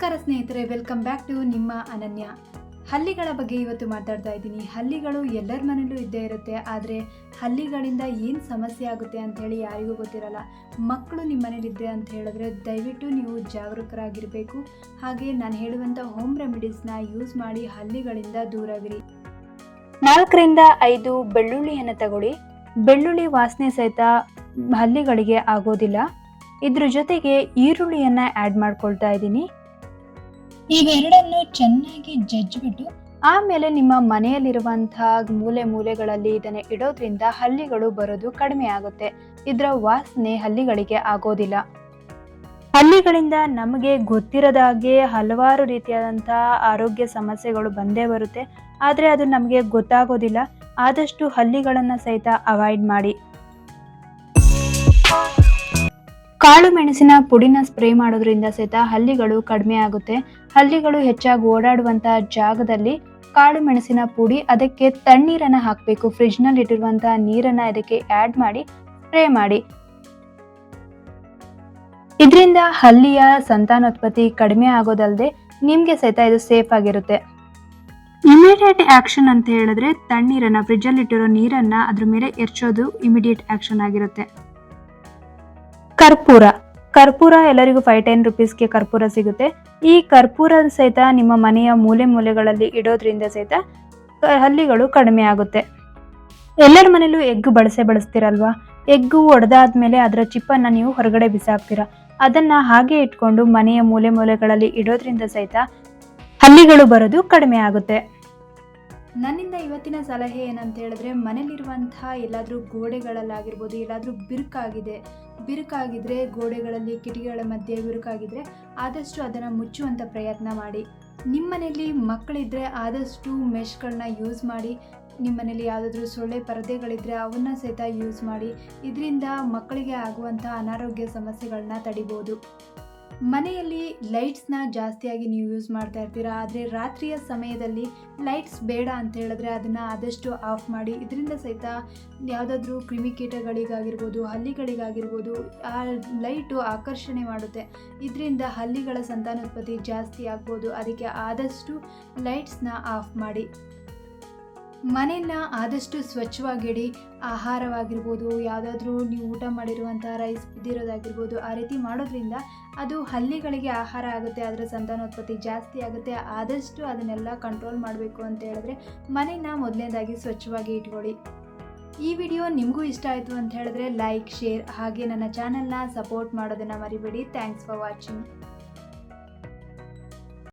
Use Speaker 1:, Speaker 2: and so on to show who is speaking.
Speaker 1: ನಮಸ್ಕಾರ ಸ್ನೇಹಿತರೆ welcome back to ನಿಮ್ಮ ಅನನ್ಯ. ಹಲ್ಲಿಗಳ ಬಗ್ಗೆ ಇವತ್ತು ಮಾತಾಡ್ತಾ ಇದ್ದೀನಿ. ಹಲ್ಲಿಗಳು ಎಲ್ಲರ ಮನೆಯಲ್ಲೂ ಇದ್ದೇ ಇರುತ್ತೆ. ಆದರೆ ಹಲ್ಲಿಗಳಿಂದ ಏನು ಸಮಸ್ಯೆ ಆಗುತ್ತೆ ಅಂತ ಹೇಳಿ ಯಾರಿಗೂ ಗೊತ್ತಿರಲ್ಲ. ಮಕ್ಕಳು ನಿಮ್ಮ ಮನೇಲಿದ್ದೆ ಅಂತ ಹೇಳಿದ್ರೆ ದಯವಿಟ್ಟು ನೀವು ಜಾಗರೂಕರಾಗಿರಬೇಕು. ಹಾಗೆ ನಾನು ಹೇಳುವಂಥ ಹೋಮ್ ರೆಮಿಡೀಸ್ನ ಯೂಸ್ ಮಾಡಿ ಹಲ್ಲಿಗಳಿಂದ ದೂರವಿರಿ. ನಾಲ್ಕರಿಂದ ಐದು ಬೆಳ್ಳುಳ್ಳಿಯನ್ನು ತಗೊಳ್ಳಿ. ಬೆಳ್ಳುಳ್ಳಿ ವಾಸನೆ ಸಹಿತ ಹಲ್ಲಿಗಳಿಗೆ ಆಗೋದಿಲ್ಲ. ಇದ್ರ ಜೊತೆಗೆ ಈರುಳ್ಳಿಯನ್ನು ಆ್ಯಡ್ ಮಾಡ್ಕೊಳ್ತಾ ಇದ್ದೀನಿ. ಇವೆರಡನ್ನು ಚೆನ್ನಾಗಿ ಜಜ್ಜಿಬಿಟ್ಟು ಆಮೇಲೆ ನಿಮ್ಮ ಮನೆಯಲ್ಲಿರುವಂತಹ ಮೂಲೆ ಮೂಲೆಗಳಲ್ಲಿ ಇದನ್ನು ಇಡೋದ್ರಿಂದ ಹಲ್ಲಿಗಳು ಬರೋದು ಕಡಿಮೆ ಆಗುತ್ತೆ. ಇದರ ವಾಸನೆ ಹಲ್ಲಿಗಳಿಗೆ ಆಗೋದಿಲ್ಲ. ಹಲ್ಲಿಗಳಿಂದ ನಮಗೆ ಗೊತ್ತಿರದ ಹಾಗೆ ಹಲವಾರು ರೀತಿಯಾದಂತಹ ಆರೋಗ್ಯ ಸಮಸ್ಯೆಗಳು ಬಂದೇ ಬರುತ್ತೆ. ಆದರೆ ಅದು ನಮಗೆ ಗೊತ್ತಾಗೋದಿಲ್ಲ. ಆದಷ್ಟು ಹಲ್ಲಿಗಳನ್ನು ಸಹಿತ ಅವಾಯ್ಡ್ ಮಾಡಿ. ಕಾಳು ಮೆಣಸಿನ ಪುಡಿನ ಸ್ಪ್ರೇ ಮಾಡೋದ್ರಿಂದ ಸಹಿತ ಹಲ್ಲಿಗಳು ಕಡಿಮೆ ಆಗುತ್ತೆ. ಹಲ್ಲಿಗಳು ಹೆಚ್ಚಾಗಿ ಓಡಾಡುವಂತಹ ಜಾಗದಲ್ಲಿ ಕಾಳು ಮೆಣಸಿನ ಪುಡಿ, ಅದಕ್ಕೆ ತಣ್ಣೀರನ್ನ ಹಾಕಬೇಕು. ಫ್ರಿಜ್ನಲ್ಲಿ ಇಟ್ಟಿರುವಂತಹ ನೀರನ್ನ ಇದಕ್ಕೆ ಆಡ್ ಮಾಡಿ ಸ್ಪ್ರೇ ಮಾಡಿ. ಇದರಿಂದ ಹಲ್ಲಿಯ ಸಂತಾನೋತ್ಪತ್ತಿ ಕಡಿಮೆ ಆಗೋದಲ್ಲದೆ ನಿಮಗೆ ಸಹಿತ ಇದು ಸೇಫ್ ಆಗಿರುತ್ತೆ. ಇಮಿಡಿಯೇಟ್ ಆಕ್ಷನ್ ಅಂತ ಹೇಳಿದ್ರೆ ತಣ್ಣೀರನ್ನ ಫ್ರಿಜ್ಜಲ್ಲಿ ಇಟ್ಟಿರೋ ನೀರನ್ನ ಅದ್ರ ಮೇಲೆ ಎರ್ಚೋದು ಇಮಿಡಿಯೇಟ್ ಆಕ್ಷನ್ ಆಗಿರುತ್ತೆ. ಕರ್ಪೂರ. ಕರ್ಪೂರ ಎಲ್ಲರಿಗೂ ಫೈವ್ ಟೆನ್ ರುಪೀಸ್ಗೆ ಕರ್ಪೂರ ಸಿಗುತ್ತೆ. ಈ ಕರ್ಪೂರ ಸಹಿತ ನಿಮ್ಮ ಮನೆಯ ಮೂಲೆ ಮೂಲೆಗಳಲ್ಲಿ ಇಡೋದ್ರಿಂದ ಸಹಿತ ಹಲ್ಲಿಗಳು ಕಡಿಮೆ ಆಗುತ್ತೆ. ಎಲ್ಲರ ಮನೇಲೂ ಎಗ್ ಬಳಸೇ ಬಳಸ್ತೀರಲ್ವಾ? ಎಗ್ಗು ಒಡೆದಾದ್ಮೇಲೆ ಅದರ ಚಿಪ್ಪನ್ನು ನೀವು ಹೊರಗಡೆ ಬಿಸಾಕ್ತೀರ. ಅದನ್ನು ಹಾಗೆ ಇಟ್ಕೊಂಡು ಮನೆಯ ಮೂಲೆ ಮೂಲೆಗಳಲ್ಲಿ ಇಡೋದ್ರಿಂದ ಸಹಿತ ಹಲ್ಲಿಗಳು ಬರೋದು ಕಡಿಮೆ ಆಗುತ್ತೆ. ನನ್ನಿಂದ ಇವತ್ತಿನ ಸಲಹೆ ಏನಂತ ಹೇಳಿದ್ರೆ, ಮನೇಲಿರುವಂತಹ ಎಲ್ಲಾದರೂ ಗೋಡೆಗಳಲ್ಲಾಗಿರ್ಬೋದು, ಎಲ್ಲಾದರೂ ಬಿರುಕಾಗಿದೆ ಬಿರುಕಾಗಿದ್ರೆ, ಗೋಡೆಗಳಲ್ಲಿ ಕಿಟಕಿಗಳ ಮಧ್ಯೆ ಬಿರುಕಾಗಿದ್ರೆ ಆದಷ್ಟು ಅದನ್ನು ಮುಚ್ಚುವಂಥ ಪ್ರಯತ್ನ ಮಾಡಿ. ನಿಮ್ಮ ಮನೇಲಿ ಮಕ್ಕಳಿದ್ರೆ ಆದಷ್ಟು ಮೆಶ್ಗಳನ್ನ ಯೂಸ್ ಮಾಡಿ. ನಿಮ್ಮ ಮನೇಲಿ ಯಾವುದಾದ್ರೂ ಸೊಳ್ಳೆ ಪರದೆಗಳಿದ್ರೆ ಅವನ್ನ ಸಹಿತ ಯೂಸ್ ಮಾಡಿ. ಇದರಿಂದ ಮಕ್ಕಳಿಗೆ ಆಗುವಂಥ ಅನಾರೋಗ್ಯ ಸಮಸ್ಯೆಗಳನ್ನ ತಡಿಬೋದು. ಮನೆಯಲ್ಲಿ ಲೈಟ್ಸ್ನ ಜಾಸ್ತಿಯಾಗಿ ನೀವು ಯೂಸ್ ಮಾಡ್ತಾ ಇರ್ತೀರಾ? ಆದರೆ ರಾತ್ರಿಯ ಸಮಯದಲ್ಲಿ ಲೈಟ್ಸ್ ಬೇಡ ಅಂತ ಹೇಳಿದ್ರೆ ಅದನ್ನು ಆದಷ್ಟು ಆಫ್ ಮಾಡಿ, ಇದರಿಂದ ಸಹಿತ ಯಾವುದಾದ್ರೂ ಕ್ರಿಮಿಕೀಟಗಳಿಗಾಗಿರ್ಬೋದು ಹಲ್ಲಿಗಳಿಗಾಗಿರ್ಬೋದು, ಆ ಲೈಟು ಆಕರ್ಷಣೆ ಮಾಡುತ್ತೆ. ಇದರಿಂದ ಹಲ್ಲಿಗಳ ಸಂತಾನೋತ್ಪತ್ತಿ ಜಾಸ್ತಿ ಆಗ್ಬೋದು. ಅದಕ್ಕೆ ಆದಷ್ಟು ಲೈಟ್ಸ್ನ ಆಫ್ ಮಾಡಿ. ಮನೆಯನ್ನ ಆದಷ್ಟು ಸ್ವಚ್ಛವಾಗಿಡಿ, ಆಹಾರವಾಗಿರ್ಬೋದು, ಯಾವುದಾದ್ರೂ ನೀವು ಊಟ ಮಾಡಿರುವಂಥ ರೈಸ್ ಬಿದ್ದಿರೋದಾಗಿರ್ಬೋದು ಆ ರೀತಿ ಮಾಡೋದ್ರಿಂದ ಅದು ಹಲ್ಲಿಗಳಿಗೆ ಆಹಾರ ಆಗುತ್ತೆ, ಅದರ ಸಂತಾನೋತ್ಪತ್ತಿ ಜಾಸ್ತಿ ಆಗುತ್ತೆ, ಆದಷ್ಟು ಅದನ್ನೆಲ್ಲ ಕಂಟ್ರೋಲ್ ಮಾಡಬೇಕು ಅಂತ ಹೇಳಿದ್ರೆ ಮನೆಯನ್ನ ಮೊದಲನೇದಾಗಿ ಸ್ವಚ್ಛವಾಗಿ ಇಟ್ಕೊಳ್ಳಿ. ಈ ವಿಡಿಯೋ ನಿಮಗೂ ಇಷ್ಟ ಆಯಿತು ಅಂತ ಹೇಳಿದ್ರೆ ಲೈಕ್ ಶೇರ್ ಹಾಗೆ ನನ್ನ ಚಾನಲ್ನ ಸಪೋರ್ಟ್ ಮಾಡೋದನ್ನು ಮರಿಬೇಡಿ. Thanks for watching